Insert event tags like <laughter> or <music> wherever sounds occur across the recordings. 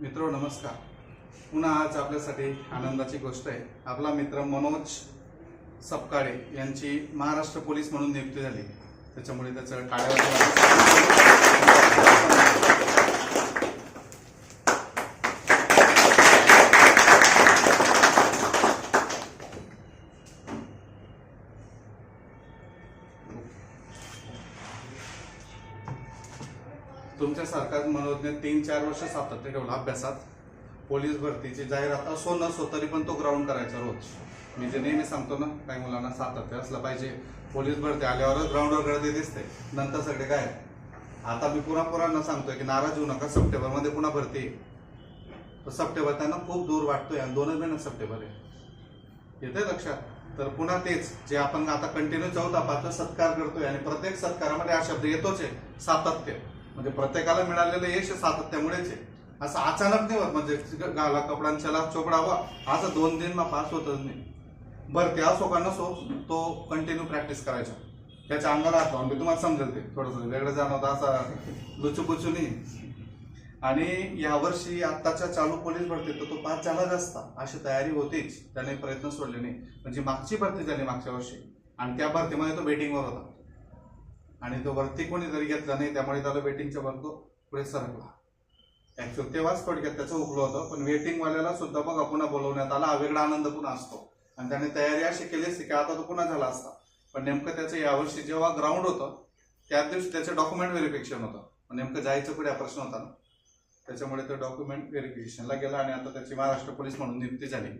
मित्र नमस्कार. पुन्हा आज आपल्यासाठी आनंदाची गोष्ट आहे. आपला मित्र मनोज सपकाळे यांची महाराष्ट्र पोलीस म्हणून नियुक्ती झाली. त्याच्यामुळे त्याचं टाळ्या तुमच्यासारखाच मनोरंजन तीन चार वर्ष सातत्य ठेवलं अभ्यासात. पोलीस भरतीची जाहिरात असो नसो तरी पण तो ग्राउंड करायचा रोज. मी जे नेहमी सांगतो ना काही मुलांना सातत्य असलं पाहिजे. पोलीस भरती आल्यावरच ग्राउंडवर गर्दी दिसते. नंतर सगळे काय? आता मी पुन्हा पुरांना सांगतोय की नाराज होऊ नका. सप्टेंबरमध्ये पुन्हा भरती आहे. तर सप्टेंबर त्यांना खूप दूर वाटतोय आणि दोनच महिन्यात सप्टेंबर आहे. येते लक्षात? तर पुन्हा तेच जे आपण आता कंटिन्यू चौदा पाचवा सत्कार करतोय आणि प्रत्येक सत्कारामध्ये हा शब्द येतोच आहे सातत्य. म्हणजे प्रत्येकाला मिळालेलं यश सातत्यामुळेच आहे. असं अचानक नाही होत. म्हणजे गाला कपड्यांच्याला चोपडावा असं दोन दिन मग पास होतच नाही. बरं त्या असो का नसो तो कंटिन्यू प्रॅक्टिस करायचा. त्याच्या अंगाला हात लावून. मी तुम्हाला समजेल ते थोडंसं वेगळं जाणवतं असा लुचुपुचू नाही. आणि यावर्षी आत्ताच्या चालू पोलीस भरतीत तर तो पास झालाच असता अशी तयारी होतीच. त्याने प्रयत्न सोडले नाही. म्हणजे मागची भरती झाली मागच्या वर्षी. आणि त्या भरतीमध्ये तो बेटिंगवर होता. आणि तो वरती कोणी जरी घेतला नाही त्यामुळे त्याला वेटिंगच्या वर तो पुढे सरकला ऍक्च्युअल तेव्हाच थोडक्यात त्याचं उकलं होतं पण वेटिंगवाल्याला सुद्धा बघा पुन्हा बोलवण्यात आला. हा वेगळा आनंद पुन्हा असतो. आणि त्याने तयारी अशी केली असती की आता तो पुन्हा झाला असता. पण नेमकं त्याचं यावर्षी जेव्हा ग्राउंड होतं त्याच दिवशी त्याचं डॉक्युमेंट व्हेरिफिकेशन होतं. पण नेमकं जायचं पुढे हा प्रश्न होता ना. त्याच्यामुळे तो डॉक्युमेंट व्हेरिफिकेशनला गेला आणि आता त्याची महाराष्ट्र पोलीस म्हणून नियुक्ती झाली.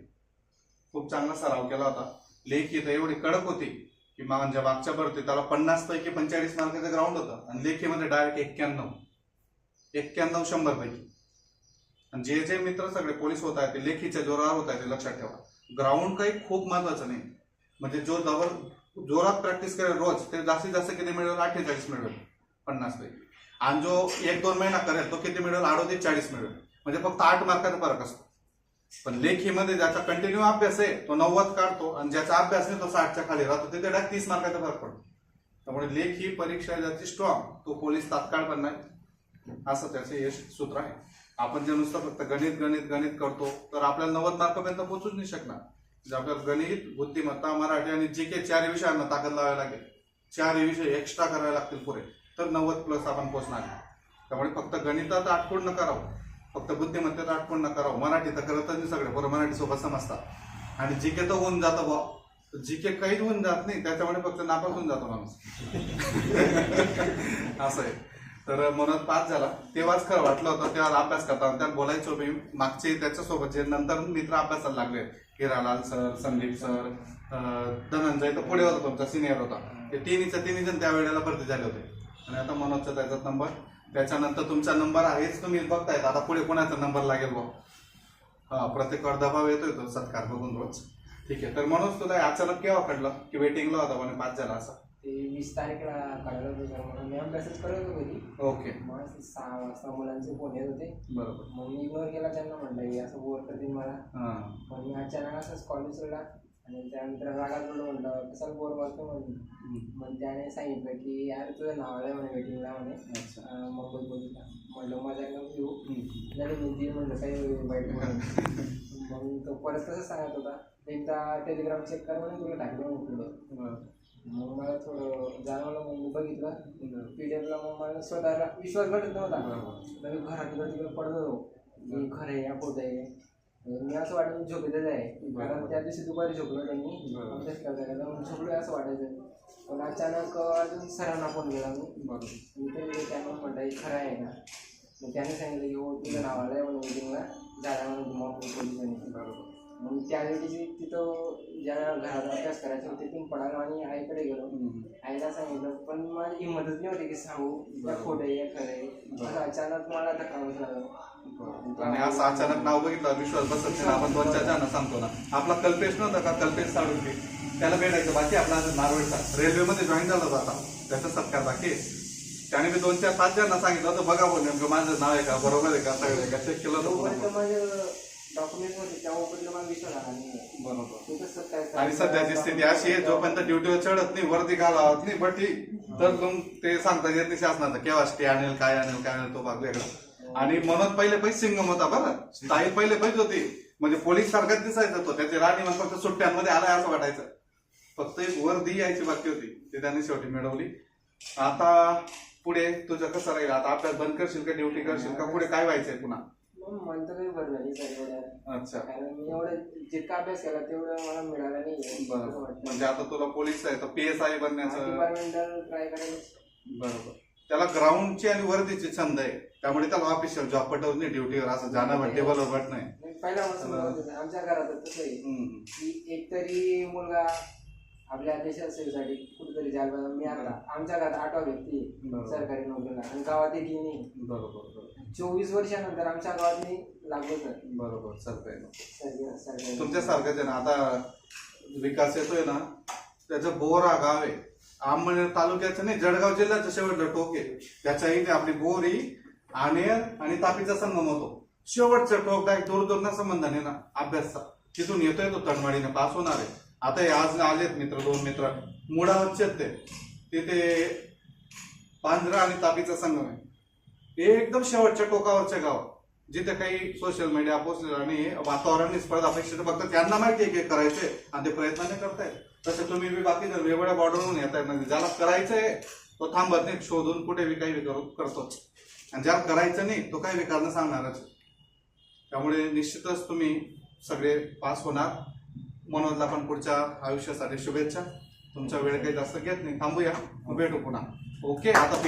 खूप चांगला सराव केला होता. लेखी तर एवढी कडक होती की माझ्या मागच्या भरती त्याला पन्नास पैकी पंचेचाळीस मार्काचं ग्राउंड होतं. आणि लेखीमध्ये डायरेक्ट एक्क्याण्णव. एक्क्याण्णव शंभर पैकी. आणि जे जे मित्र सगळे पोलीस होत आहेत ते लेखीच्या जोरावर होत आहेत ते लक्षात ठेवा. ग्राउंड काही खूप महत्वाचं नाही. म्हणजे जो जवळ जोरात प्रॅक्टिस करेल रोज ते जास्तीत जास्त किती मिळेल? अठ्ठेचाळीस मिळेल. पन्नास पैकी. आणि जो एक दोन महिना करेल तो किती मिळेल? अडोतीस चाळीस मिळेल. म्हणजे फक्त आठ मार्काचा फरक असतो. पण लेखीमध्ये ज्याचा कंटिन्यू अभ्यास आहे तो नव्वद काढतो आणि ज्याचा अभ्यास नाही तो साठच्या खाली राहतो. तिथे त्याला तीस मार्काचा फरक पडतो. त्यामुळे लेख ही परीक्षा ज्याची स्ट्रॉंग तो पोलीस तात्काळ पण नाही. असं त्याचं यश सूत्र आहे. आपण जे नुसतं फक्त गणित गणित गणित करतो तर आपल्याला नव्वद मार्कापर्यंत पोहोचूच नाही शकणार. जे आपल्याला गणित बुद्धिमत्ता मराठी आणि जे के चार विषयांना ताकद लावावी लागेल. चारही विषय एक्स्ट्रा करावे लागतील पुरे तर नव्वद प्लस आपण पोहोचणार त्यामुळे फक्त गणितात आठवण न करावं. फक्त बुद्धिमत्तेत आठवण नका करावं मराठी तर करत नाही सगळे बरं मराठी सोबत समजतात. आणि जी के तर होऊन जातं बुवा. जी के काहीच होऊन जात नाही त्याच्यामुळे फक्त नापास होऊन जातो माणूस. <laughs> असं आहे. तर मनात पास झाला. तेव्हाच खरं वाटलं होतं तेव्हा अभ्यास करताना त्यात बोलायचो मी. मागचे त्याच्यासोबत जे नंतर मित्र अभ्यासाला लागले हिरालाल सर संदीप सर धनंजय तर पुढे होता तुमचा सिनियर होता. ते तिन्हीच्या तिन्ही जण त्यावेळेला भरती झाले होते. आणि आता मनोजचा त्याचा नंबर त्याच्यानंतर तुमचा नंबर आहेच तुम्ही बघतायत. आता पुढे कोणाचा नंबर लागेल बा हा प्रत्येकावर दबाव येतोय तो सत्कार बघून रोज. ठीक आहे तर मनोज तुला अचानक केव्हा कळलं की वेटिंगला होता म्हणे पास झाला असं? ते वीस तारखेला काढायला होतं सर म्हणून मी अभ्यासच करत होतो ओके. मग सहा वाजता मुलांचे फोन येत होते. बरोबर. मग मी इग्नोर केला त्यांना म्हटलं की असं बोर करतील मला. हा. मग मी अचानक असंच कॉलेज सोडला. आणि त्यानंतर रागात बोललो म्हटलं कशाला बोर करतो म्हणून. मग त्याने सांगितलं की यार तुझं नाव आहे म्हणे वेटिंगला म्हणे. मग बघितला म्हटलं मजा नको घेऊ. हम्म. झाली मी म्हणलं काही वाईट म्हणून <laughs> मग तो परत तसंच सांगत होता. एकदा टेलिग्राम चेक कर म्हणे तुला टाकलं म्हणून पुढं. मग मला थोडं जाणवलं मग मी बघितलं. पीडीएफला मग मला स्वतःला विश्वास वाटत नव्हता. मी घरात इकडे तिकडे पडत होतो. खरं आहे या आहे. मी असं वाटत झोपेतच आहे. कारण त्या दिवशी दुपारी झोपलो त्यांनी. अभ्यास करता मग झोपलो असं वाटायचं. पण अचानक अजून सरांना फोन केला मी. बरोबर. मी त्यांना म्हटलं हे खरं आहे ना. मग त्याने सांगितलं की हो तुझं नाव आलं आहे म्हणून मिटिंगला झाला म्हणून मग पोलिसांनी बरोबर. मग त्यावेळी तिथं ज्या घरात अभ्यास करायचा होते तिथून पडायला आणि आईकडे गेलो. आईला सांगितलं पण माझी हिंमतच नाही होती की सांगू. या खोटं आहे या खरं आहे अचानक मला धक्का बरोबर. आणि असं अचानक नाव बघितलं विश्वास बसत नाही. आपण दोन चार जण सांगतो ना. आपला कल्पेश नव्हता का? कल्पेश साळुंके. त्याला भेटायचं. बाकी आपला नारवेडचा रेल्वेमध्ये जॉईन झाला होता आता. त्याचा सत्कार बाकी. त्याने मी दोन चार पाच जणांना सांगितलं होतं बघा बोल नेमकं माझं नाव आहे का? बरोबर आहे का? सगळं आहे का? चेक केलं होतं. डॉक्युमेंट होते नाही बरोबर आणि सध्याची स्थिती अशी आहे जोपर्यंत ड्युटीवर चढत नाही वरती घालावत नाही बटी तर मग ते सांगता येत नाही शासनाचं केव्हा स्टे आणेल काय आणेल काय आणेल तो भाग वेगळा. आणि मनोज पहिले पैसे सिंगम होता बरं. स्टाईल पहिले पैसे होती. म्हणजे पोलीस सारखाच दिसायचा तो. त्याची राणी मग फक्त सुट्ट्यांमध्ये आलाय असं वाटायचं. फक्त एक वर्दी यायची बाकी होती. ते त्यांनी शेवटी मिळवली. आता पुढे तुझं कसं राहील? आता अभ्यास बंद करशील का ड्युटी करशील का? पुढे काय व्हायचंय पुन्हा? मग म्हणतो काही बरं एवढ्या अच्छा. कारण मी एवढं जितका अभ्यास केला तेवढं मला मिळालं नाही बरोबर म्हणजे आता तुला पोलीस आहे तर पी एस आय बनण्याचं डिपार्टमेंटल ट्राय करायला बरोबर. त्याला ग्राउंडची आणि वर्दीची छंद आहे. त्यामुळे त्याला ऑफिशियल जॉब पटवत नाही ड्युटीवर असं जाणं टेबल वाट नाही. मी पहिल्यापासून. आमच्या घरात तसं आहे. हम्म. की एकतरी मुलगा आपल्या देशात सेवेसाठी कुठेतरी जायला पाहिजे. मी आता आमच्या घरात आठवा व्यक्ती आहे बरोबर. सरकारी नोकरीला. आणि गावात एकही नाही बरोबर बरोबर. चोवीस वर्षानंतर आमच्या गावात मी लागलो तर बरोबर सरकारी सरकारी सरकारी तुमच्यासारखंच आहे ना आता विकास येतोय ना त्याचं बोरा गाव आहे. आंबनेर तालुक्याचं नाही जळगाव जिल्ह्याचं शेवटचं टोक आहे. त्याच्या इथे आपली बोरी आनेर आणि तापीचा संगम होतो. शेवटचं टोक डायरेक्ट दूर दूर संबंध नाही ना अभ्यासचा. तिथून येतोय तो तळमळीने पास होणार आहे. आता हे आज आलेत मित्र दोन मित्र. मुळावरचे ते तिथे पांढरा आणि तापीचा संगम आहे. एकदम शेवटच्या टोकावरचं गाव. जिथे काही सोशल मीडिया पोचलेलं आणि वातावरण स्पर्धा अपेक्षित फक्त त्यांना माहिती आहे की करायचंय आणि ते प्रयत्न नाही करतायत. तसे तुम्ही बी बाकी जर वेगवेगळ्या बॉर्डरवरून येत आहेत म्हणजे ज्याला करायचंय तो थांबत नाही शोधून कुठे बी काही करतो. आणि ज्याला करायचं नाही तो काही विकारणं सांगणारच त्यामुळे निश्चितच तुम्ही सगळे पास होणार. मनोजला पण पुढच्या आयुष्यासाठी शुभेच्छा. तुमचा वेळ काही जास्त घेत नाही. थांबूया. भेटू पुन्हा. ओके आता